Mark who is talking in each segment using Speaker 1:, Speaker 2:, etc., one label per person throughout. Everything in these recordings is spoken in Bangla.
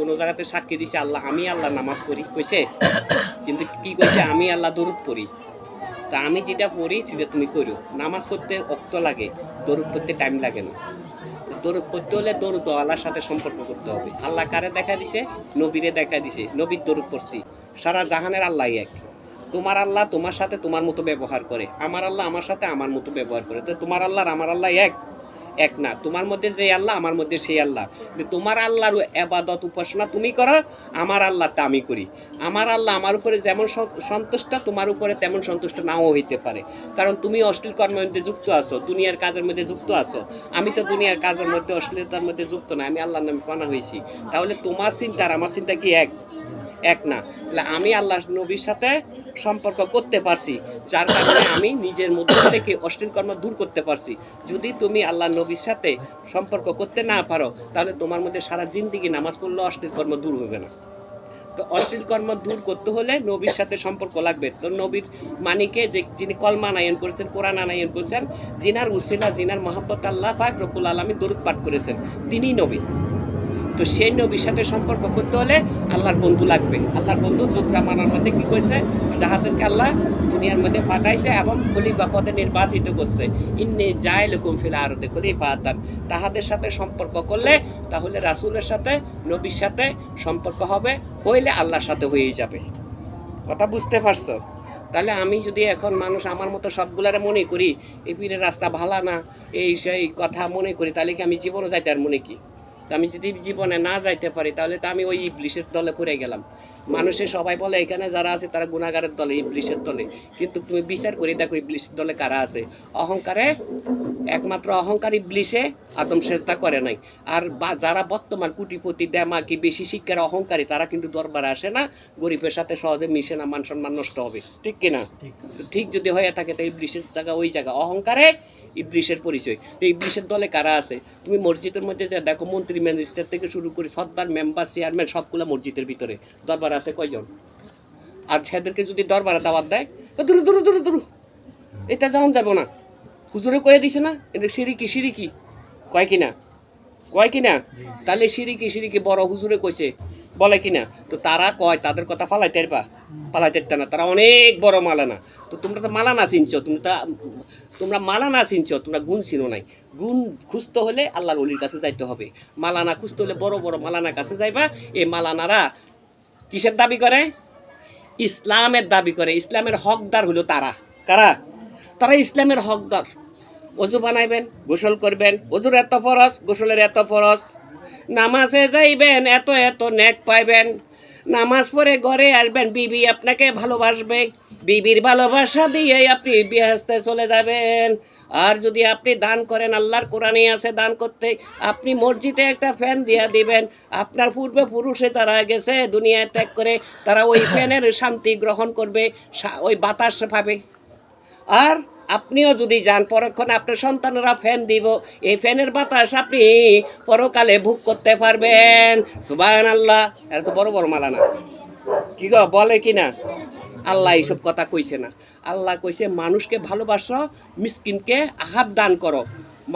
Speaker 1: কোনো জায়গাতে সাক্ষী দিছে আল্লাহ, আমি আল্লাহ নামাজ পড়ি, কইছে? কিন্তু কি কইছে? আমি আল্লাহ দরুদ পড়ি। তা আমি যেটা পড়ি, সেটা তুমি করো নামাজ পড়তে অক্ত লাগে, দরুদ পড়তে টাইম লাগে না। দরুদ পড়তে হলে দরুদ আল্লাহর সাথে সম্পর্ক করতে হবে। আল্লাহ কারে দেখা দিছে? নবীরে দেখা দিছে। নবীর দরুদ পড়ছি। সারা জাহানের আল্লাহ এক। তোমার আল্লাহ তোমার সাথে তোমার মতো ব্যবহার করে। আমার আল্লাহ আমার সাথে আমার মতো ব্যবহার করে। তো তোমার আল্লাহ আমার আল্লাহ এক? এক না। তোমার মধ্যে যে আল্লাহ, আমার মধ্যে সেই আল্লাহ। তোমার আল্লাহর এবাদত উপাসনা তুমি করো, আমার আল্লাহটা আমি করি। আমার আল্লাহ আমার উপরে যেমন সন- সন্তুষ্ট, তোমার উপরে তেমন সন্তুষ্ট নাও হইতে পারে। কারণ তুমি অশ্লীল কর্মের মধ্যে যুক্ত আছো, দুনিয়ার কাজের মধ্যে যুক্ত আছো। আমি তো দুনিয়ার কাজের মধ্যে, অশ্লীলতার মধ্যে যুক্ত না, আমি আল্লাহর নামে পানা হয়েছি তাহলে তোমার চিন্তা আর আমার চিন্তা কি এক? এক না। তাহলে আমি আল্লাহ নবীর সাথে সম্পর্ক করতে পারছি, যার কারণে আমি নিজের মধ্যে থেকে অশ্লীল কর্ম দূর করতে পারছি। যদি তুমি আল্লাহ নবীর সাথে সম্পর্ক করতে না পারো, তাহলে তোমার মধ্যে সারা জিন্দিগি নামাজ পড়লেও অশ্লীল কর্ম দূর হবে না। তো অশ্লীল কর্ম দূর করতে হলে নবীর সাথে সম্পর্ক লাগবে। তো নবীর মানিকে যে যিনি কলমা আনায়ন করেছেন, কোরআন আনায়ন করেছেন জিনার উসিলা জিনার মহাব্বত আল্লাহ পাক রকুল আলমী দরুদ পাঠ করেছেন, তিনিই নবী। তো সেই নবীর সাথে সম্পর্ক করতে হলে আল্লাহর বন্ধু লাগবে। আল্লাহর বন্ধু যুগ জামানার মধ্যে কী করেছে যাহাদেরকে আল্লাহ দুনিয়ার মধ্যে পাঠাইছে এবং খলিফা পদে নির্বাচিত করছে। ইন্নি লকুম ফিল আরতে খলিফা আতান তাহাদের সাথে সম্পর্ক করলে তাহলে রাসূলের সাথে, নবীর সাথে সম্পর্ক হবে, হইলে আল্লাহর সাথে হয়েই যাবে। কথা বুঝতে পারছ? তাহলে আমি যদি এখন মানুষ আমার মতো সবগুলারে মনে করি, এই পীরের রাস্তা ভালা না, এই সেই কথা মনে করি, তাহলে কি আমি জীবনও যাইতে আর মনে কি? তো আমি যদি জীবনে না যাইতে পারি তাহলে তো আমি ওই ইবলিশের দলে পড়ে গেলাম। মানুষের সবাই বলে এখানে যারা আছে তারা গুণাগারের দলে ইবলিশের দলে। কিন্তু তুমি বিচার করে দেখো ইবলিশের দলে কারা আছে। অহংকারে একমাত্র অহংকার ইবলিশে আদম সেজদা করে নাই। আর বা যারা বর্তমান কুটিপতি দেমা কি বেশি শিক্ষার অহংকারী তারা কিন্তু দরবারে আসে না। গরিবের সাথে সহজে মিশে না মান সম্মান নষ্ট হবে। ঠিক কিনা? ঠিক যদি হয়ে থাকে তো ইবলিশের জায়গা ওই জায়গা। অহংকারে ইবলিশের পরিচয়। তো ইবলিশের দলে কারা আছে? তুমি মসজিদের মধ্যে যে দেখো মন্ত্রী ম্যাজিস্ট্রেট থেকে শুরু করে সর্দার মেম্বার চেয়ারম্যান সবগুলো মসজিদের ভিতরে। দরবার আছে কয়জন? আর সেদেরকে যদি দরবারে দাওয়াত দেয় তো দূর দূর দূর দূর এটা যেমন যাব না। হুজুরে কয়ে দিছে না এটা সিরিকি সিরিকি। কয় কিনা? কয় কিনা? তাহলে সিরিকি সিরিকি বড় হুজুরে কইছে বলে কিনা? তো তারা কয়, তাদের কথা ফালাইতে পারবা ফালাইতে পারতে না, তারা অনেক বড় মালানা। তো তোমরা তো মালানা চিনছো, তুমি তা, তোমরা মালানা চিনছো, তোমরা গুণ চিনো নাই। গুণ খুঁজতে হলে আল্লাহর অলির কাছে যাইতে হবে। মালানা খুঁজতে হলে বড় বড় মালানার কাছে যাইবা। এই মালানারা কিসের দাবি করে? ইসলামের দাবি করে। ইসলামের হকদার হলো তারা। কারা? তারা ইসলামের হকদার। অজু বানাইবেন, গোসল করবেন। অজুর এত ফরজ, গোসলের এত ফরজ। নামাজে যাইবেন, এত এত নেক পাইবেন। নামাজ পড়ে ঘরে আসবেন, বিবি আপনাকে ভালোবাসবে। বিবির ভালোবাসা দিয়ে আপনি বিহাসতে চলে যাবেন। আর যদি আপনি দান করেন, আল্লাহর কোরআনে আছে দান করতে, আপনি মসজিদে একটা ফ্যান দিয়া দিবেন। আপনার পূর্বে পুরুষে তারা গেছে, দুনিয়ায় ত্যাগ করে, তারা ওই ফ্যানের শান্তি গ্রহণ করবে ওই বাতাস পাবে। আর আপনিও যদি যান, পরক্ষণে আপনার সন্তানরা ফ্যান দিব। এই ফ্যানের বাতাস আপনি পরকালে ভোগ করতে পারবেন। সুবান আল্লাহ এত বড় বড় মালা না। কি গো, বলে কি না? আল্লাহ এইসব কথা কইছে না। আল্লাহ কইছে, মানুষকে ভালোবাসো, মিসকিনকে আহাত দান করো,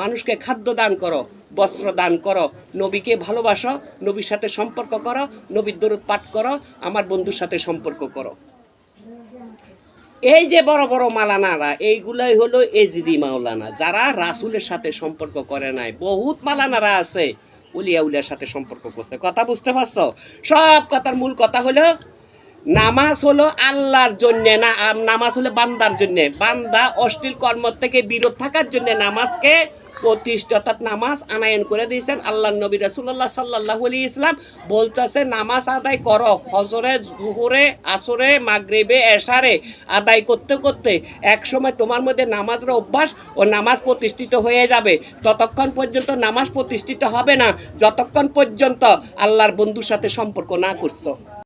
Speaker 1: মানুষকে খাদ্য দান করো, বস্ত্র দান করো, নবীকে ভালোবাসো, নবীর সাথে সম্পর্ক করো, নবীর দরুদ পাঠ করো, আমার বন্ধুর সাথে সম্পর্ক করো। এই যে বড় বড় মালানারা, এইগুলাই হলো এজিদি মাওলানা। যারা রাসুলের সাথে সম্পর্ক করে নাই, বহুত মালানারা আছে। উলিয়া উলিয়ার সাথে সম্পর্ক করছে। কথা বুঝতে পারছ? সব কথার মূল কথা হলো নামাজ হলো আল্লাহর জন্য না নামাজ হলো বান্দার জন্য। বান্দা অশ্লীল কর্ম থেকে বিরত থাকার জন্য নামাজকে প্রতিষ্ঠা অর্থাৎ নামাজ আনায়ন করে দিয়েছেন আল্লাহ নবী রসুল্লাহ সাল্লাহ আলী ইসলাম বলতেছে, নামাজ আদায় করো হজরে জুহুরে, আসরে, মাগরিবে, এশারে আদায় করতে করতে এক সময় তোমার মধ্যে নামাজের অভ্যাস ও নামাজ প্রতিষ্ঠিত হয়ে যাবে। ততক্ষণ পর্যন্ত নামাজ প্রতিষ্ঠিত হবে না, যতক্ষণ পর্যন্ত আল্লাহর বন্ধুর সাথে সম্পর্ক না করছ।